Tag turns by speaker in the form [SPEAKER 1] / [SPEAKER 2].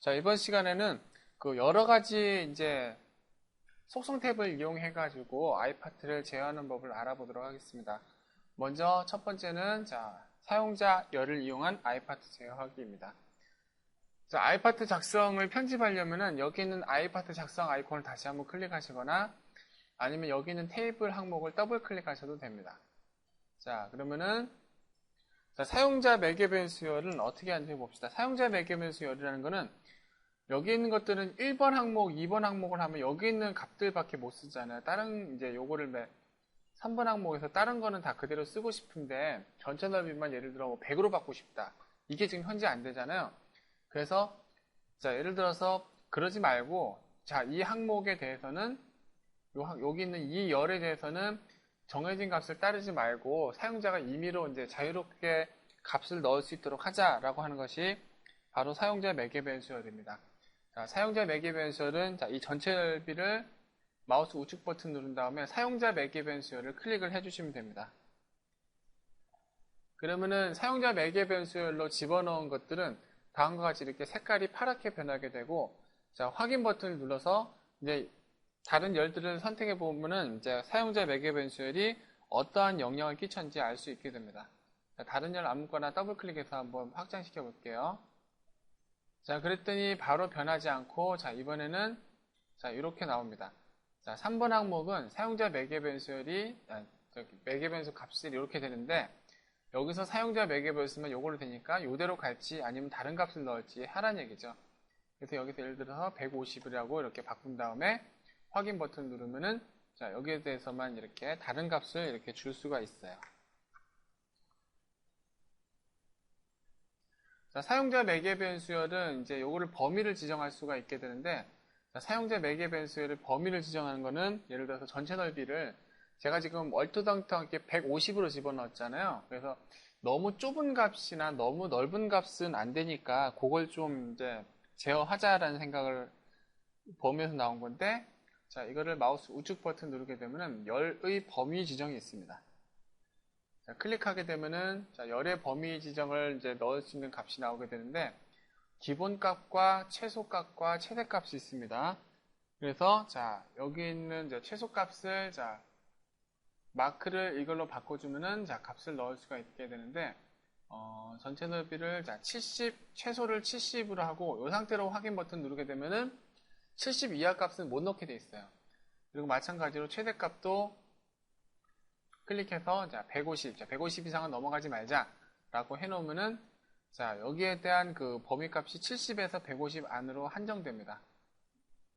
[SPEAKER 1] 자, 이번 시간에는 그 여러 가지 이제 속성 탭을 이용해 가지고 아이파트를 제어하는 법을 알아보도록 하겠습니다. 먼저 첫 번째는 자, 사용자 열을 이용한 아이파트 제어하기입니다. 자, 아이파트 작성을 편집하려면은 여기 있는 아이파트 작성 아이콘을 다시 한번 클릭하시거나 아니면 여기 있는 테이블 항목을 더블 클릭하셔도 됩니다. 자, 그러면은 자, 사용자 매개변 수열은 어떻게 하는지 봅시다. 사용자 매개변 수열이라는 거는 여기 있는 것들은 1번 항목, 2번 항목을 하면 여기 있는 값들밖에 못 쓰잖아요. 다른 이제 요거를 매 3번 항목에서 다른 거는 다 그대로 쓰고 싶은데 전체 넓이만 예를 들어 뭐 100으로 받고 싶다. 이게 지금 현재 안 되잖아요. 그래서 자, 예를 들어서 그러지 말고 자, 이 항목에 대해서는 요, 여기 있는 이 열에 대해서는 정해진 값을 따르지 말고 사용자가 임의로 이제 자유롭게 값을 넣을 수 있도록 하자라고 하는 것이 바로 사용자 매개 변수열입니다. 자, 사용자 매개 변수열은 자, 이 전체 넓이를 마우스 우측 버튼 누른 다음에 사용자 매개 변수열을 클릭을 해주시면 됩니다. 그러면은 사용자 매개 변수열로 집어넣은 것들은 다음과 같이 이렇게 색깔이 파랗게 변하게 되고 자, 확인 버튼을 눌러서 이제 다른 열들을 선택해 보면은 이제 사용자 매개 변수열이 어떠한 영향을 끼쳤는지 알 수 있게 됩니다. 자, 다른 열 아무거나 더블 클릭해서 한번 확장시켜 볼게요. 자, 그랬더니 바로 변하지 않고 자, 이번에는 자, 이렇게 나옵니다. 자, 3번 항목은 사용자 매개 변수열이 아, 매개 변수 값이 이렇게 되는데 여기서 사용자 매개 변수면 요걸로 되니까 이대로 갈지 아니면 다른 값을 넣을지 하란 얘기죠. 그래서 여기서 예를 들어서 150이라고 이렇게 바꾼 다음에 확인 버튼 누르면은 자 여기에 대해서만 이렇게 다른 값을 이렇게 줄 수가 있어요. 자, 사용자 매개 변수열은 이제 요거를 범위를 지정할 수가 있게 되는데 자, 사용자 매개 변수열을 범위를 지정하는 거는 예를 들어서 전체 넓이를 제가 지금 얼토당토하게 150으로 집어넣었잖아요. 그래서 너무 좁은 값이나 너무 넓은 값은 안 되니까 그걸 좀 이제 제어하자라는 생각을 범위에서 나온 건데 자, 이거를 마우스 우측 버튼 누르게 되면은 열의 범위 지정이 있습니다. 자, 클릭하게 되면은 자, 열의 범위 지정을 이제 넣을 수 있는 값이 나오게 되는데 기본 값과 최소 값과 최대 값이 있습니다. 그래서 자, 여기 있는 이제 최소 값을 자, 마크를 이걸로 바꿔주면은 자, 값을 넣을 수가 있게 되는데 어, 전체 넓이를 자, 70 최소를 70으로 하고 이 상태로 확인 버튼 누르게 되면은 70 이하 값은 못 넣게 돼 있어요. 그리고 마찬가지로 최대값도 클릭해서 자 150, 자 150 이상은 넘어가지 말자라고 해놓으면은 자 여기에 대한 그 범위값이 70에서 150 안으로 한정됩니다.